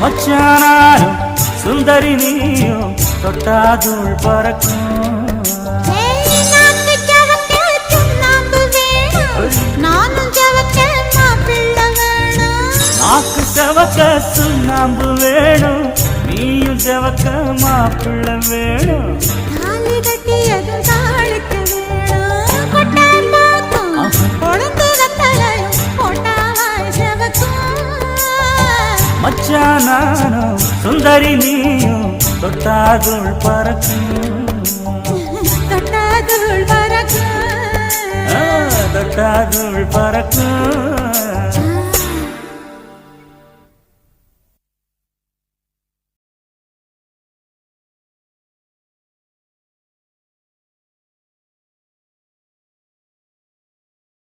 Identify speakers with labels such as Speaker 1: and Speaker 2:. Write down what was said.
Speaker 1: மச்சானாரும் சுந்தரி நீயும் தொட்டாதுள் பறக்கும்.
Speaker 2: நாக்கு செவக்க சுண்ணாம்பு வேணும்.
Speaker 1: நீயும் செவக்க மாப்பிள்ளை வேணும். மச்சானாரும் சுந்தரி நீயும் தொட்டாதுள் பறக்கும்.
Speaker 2: தொட்டாதுள் பறக்கும்.
Speaker 1: தொட்டாதுள் பறக்கும்.